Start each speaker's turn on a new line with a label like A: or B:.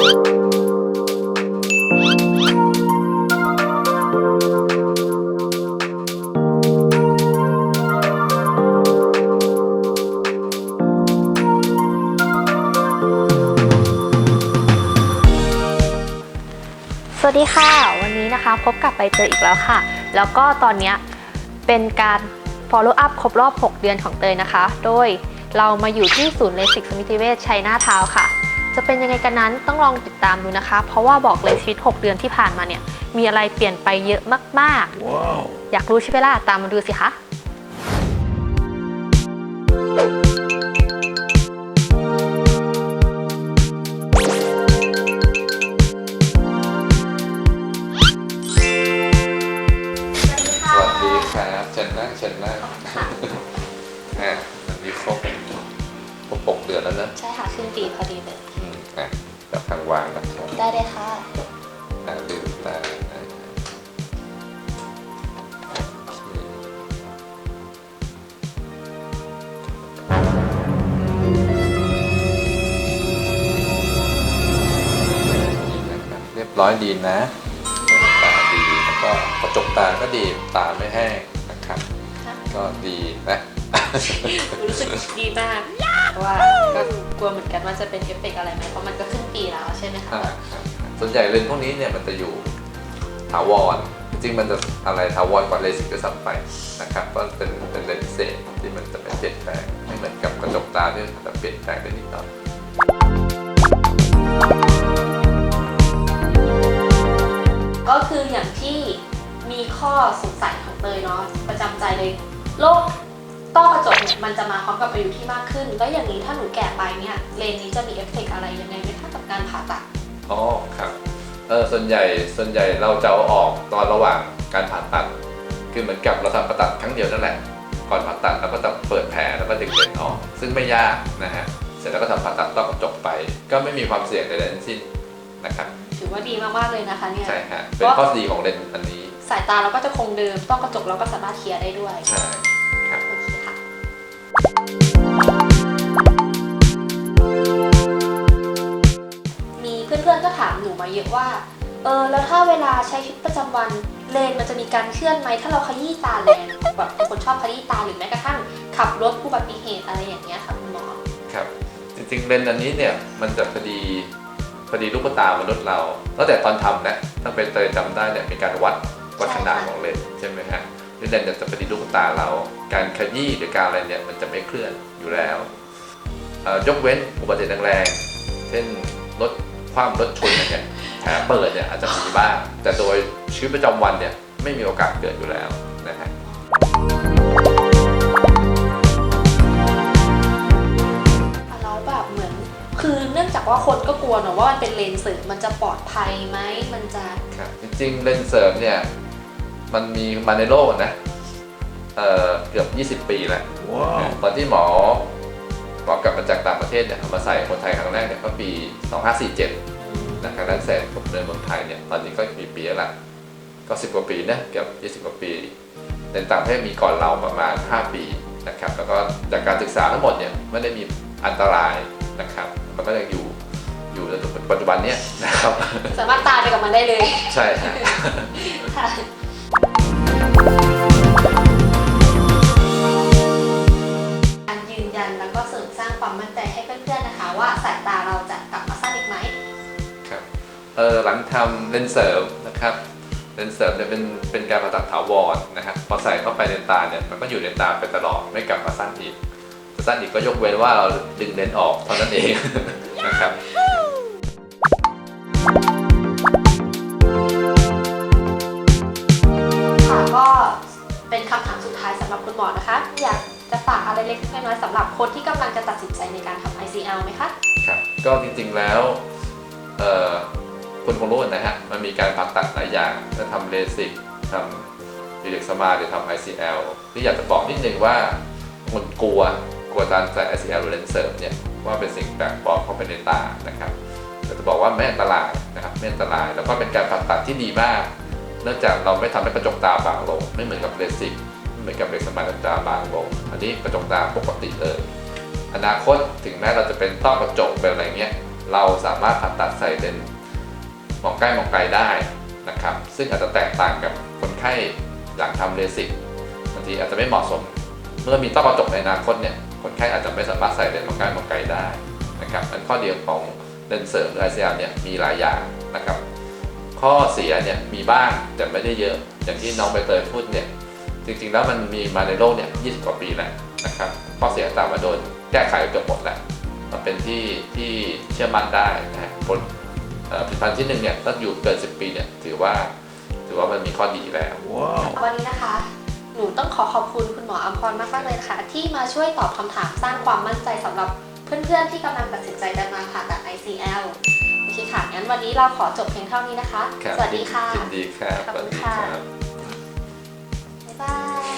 A: สวัสดีค่ะ วันนี้นะคะพบกับไปเจออีกแล้วค่ะ แล้วก็ตอนนี้เป็นการ follow up ครบรอบ 6 เดือนของเตยนะคะ โดยเรามาอยู่ที่ศูนย์เลสิกสมิติเวชชัยนาทาวค่ะ จะเป็นยังไงกันนั้นต้องลองติดตามดูนะคะ เพราะว่าบอกเลยชีวิต 6 เดือนที่ผ่านมาเนี่ย มีอะไรเปลี่ยนไปเยอะมากๆอยากรู้ใช่ไหมล่ะ ตามมาดูสิคะ
B: สวัสดีครับเชิญนั่งเชิญนั่ง
A: ค่ะ
B: อะวันนี้ครบครบหกเดือนแล้วนะ
A: ใช่ค่ะขึ้นปีพอดีเลย
B: วางนะครับ
A: ได้เลยค่ะ
B: อะลืมตาอะโอเคนะครับเรียบร้อยดีนะตาดีแล้วก็กระจกตาก็ดีตาไม่แห้งนะครับก็ดีนะ
A: รู้สึกดีมาก เพราะว่าก็กลัวเหมือนกันว่าจะเป็นเอฟเฟกต์อะไรไหมเพราะมันก็ขึ้นปีแล้วใช่ไหมคะ
B: อ่าครับส่วนใหญ่เลนส์พวกนี้เนี่ยมันจะอยู่ถาวรจริงๆมันจะอะไรถาวรกว่าเลสิกก็สัมไปนะครับก็เป็นเป็นเลนส์พิเศษที่มันจะไม่เปลี่ยนแปลงไม่เหมือนกับกระจกตาที่มันจะเปลี่ยนแปลงได้นิดหน่อย
A: ก็คืออย่างที่มีข้อสงสัยของเตยเนาะประจำใจเลยโรค ต้อกระจกเนี่ยมันจะมาพร้อมกับอายุที่มากขึ้น แล้วอย่างนี้ถ้าหนูแก่ไปเนี่ยเลนส์นี้จะมีเอฟเฟกต์อะไรยังไงไหมคะกับการผ่าตัด
B: อ๋อครับเออส่วนใหญ่ส่วนใหญ่เราจะเอาออกตอนระหว่างการผ่าตัด คือเหมือนกับเราทำผ่าตัดครั้งเดียวนั่นแหละ ก่อนผ่าตัดเราก็จะเปิดแผลแล้วก็ดึงเลนส์ออก ซึ่งไม่ยากนะฮะเสร็จแล้วก็ทำผ่าตัดต้อกระจกไป ก็ไม่มีความเสี่ยงใดๆทั้งสิ้นนะครับ
A: ถือว่าดีมากๆเลยนะคะเนี่ย
B: ใช่ฮะเป็นข้อดีของเลนส์อันนี้
A: สายตาเราก็จะคงเดิมต้อกระจกเราก็สามารถเคลียร์ได้ด้วย
B: ใช่
A: พื่อนๆก็ถามหนูมาเยอะว่า เออแล้วถ้าเวลาใช้ชีวิตประจำวันเลนมันจะมีการเคลื่อนไหมถ้าเราขยี้ตาแรงแบบเป็นคนชอบขยี้ตาหรือแม้กระทั่งขับรถอุบัติเหตุอะไรอย่างเงี้ยค่ะคุณหมอ
B: ครับจริงๆเลนอันนี้เนี่ยมันจะพอดีพอดีลูกตามนุษย์เราตั้งแต่ตอนทำนะถ้าเป็นเตยจำได้เนี่ยมีการวัดวัดขนาดของเลนใช่ไหมฮะเลนจะพอดีลูกตาเรา การขยี้หรือการอะไรเนี่ยมันจะไม่เคลื่อนอยู่แล้วยกเว้นอุบัติเหตุแรงๆเช่นรถ คว่ำรถชนอะไรเนี่ยแผลเปิดเนี่ยอาจจะมีบ้าง แต่โดยชีวิตประจำวันเนี่ยไม่มีโอกาสเกิดอยู่แล้วนะฮะ
A: แล้วแบบเหมือน คือเนื่องจากว่าคนก็กลัวเนอะว่ามันเป็นเลนส์เสริมมันจะปลอดภัยไหมมันจะ
B: ครับจริงๆเลนส์เสริมเนี่ยมันมีมาในโลกนะเอ่อเกือบ 20 ปีแล้วตอนที่หมอ หมอกลับมาจากต่างประเทศเนี่ยเอามาใส่คนไทยครั้งแรกเนี่ยก็ปี 2547นะครับด้านแสนผมเดินเมืองไทยเนี่ยตอนนี้ก็มีปีแล้วล่ะก็10กว่าปีนะเกือบ20กว่าปีในต่างประเทศมีก่อนเราประมาณ 5 ปีนะครับแล้วก็จากการศึกษาทั้งหมดเนี่ยไม่ได้มีอันตรายนะครับ มันก็ยังอยู่อยู่จนถึงปัจจุบันเนี้ยนะครับ
A: สามารถตายไปกับมันได้เลย
B: ใช่ฮะ
A: ค่ะ ว่าสายตาเราจะกลับมาสั้นอีกไหม
B: ครับเออหลังทำเลนส์เสริมนะครับเลนส์เสริมเนี่ยเป็นเป็นการผ่าตัดถาวรนะครับพอใส่เข้าไปในตาเนี่ยมันก็อยู่ในตาไปตลอดไม่กลับมาสั้นอีกจะสั้นอีกก็ยกเว้นว่าเราดึงเลนส์ออกเท่านั้นเองนะครับ
A: ค่ะก็เป็นคำถามสุดท้ายสำหรับคุณหมอนะคะอยาก จะฝากอะไรเล็กน้อยสำหรับคนที่กำลังจะตัดสินใจในการทำ ICL ไหมคะ
B: ครับ ก็จริงๆแล้วเอ่อคุณคงรู้นะฮะ มันมีการผ่าตัดหลายอย่างจะทำเลสิกทำดีเล็กสมาหรือทำ ICL ที่อยากจะบอกนิดนึงว่าคนกลัวกลัวการใส่ ICL หรือเลนส์เสริมเนี่ยว่าเป็นสิ่งแปลกปลอมเข้าไปในตานะครับแต่จะบอกว่าไม่อันตรายนะครับไม่อันตรายแล้วก็เป็นการผ่าตัดที่ดีมาก เนื่องจากเราไม่ทำให้กระจกตาบางลงไม่เหมือนกับเลสิก เหมือนกับเลนส์สมาร์ทตาบางลงอันนี้กระจกตาปกติเลย อนาคตถึงแม้เราจะเป็นต้อกระจกเป็นอะไรเงี้ยเราสามารถผ่าตัดใส่เลนส์มองใกล้มองไกลได้นะครับ ซึ่งอาจจะแตกต่างกับคนไข้หลังทำเลสิกบางทีอาจจะไม่เหมาะสม เมื่อมีต้อกระจกในอนาคตเนี่ยคนไข้อาจจะไม่สามารถใส่เลนส์มองใกล้มองไกลได้นะครับอันข้อเดียวของเลนส์เสริมหรือ ICL เนี่ยมีหลายอย่างนะครับ ข้อเสียเนี่ยมีบ้างแต่ไม่ได้เยอะอย่างที่น้องใบเตยพูดเนี่ย จริงๆ แล้วมันมีมาในโลกเนี่ย 20 กว่าปีแล้วนะครับข้อเสียต่างๆมาโดนแก้ไขเกือบหมดแล้วมันเป็นที่ที่เชื่อมั่นได้นะฮะผลเอ่อผลิตภัณฑ์ที่หนึ่งเนี่ยต้องอยู่เกิน 10 ปีเนี่ยถือว่าถือว่ามันมีข้อดีแล้ว
A: วันนี้นะคะ หนูต้องขอขอบคุณคุณหมออัมพรมากมากๆเลยนะคะที่มาช่วยตอบคำถามสร้างความมั่นใจสำหรับเพื่อนๆที่กำลังตัดสินใจจะมาผ่าตัด ICL โอเคค่ะงั้นวันนี้เราขอจบเพียงเท่านี้นะคะ
B: ครับ
A: สวัสดีค่ะ
B: ยินดีครับ
A: ขอบคุณ
B: สวัสดี
A: ค่ะ 拜。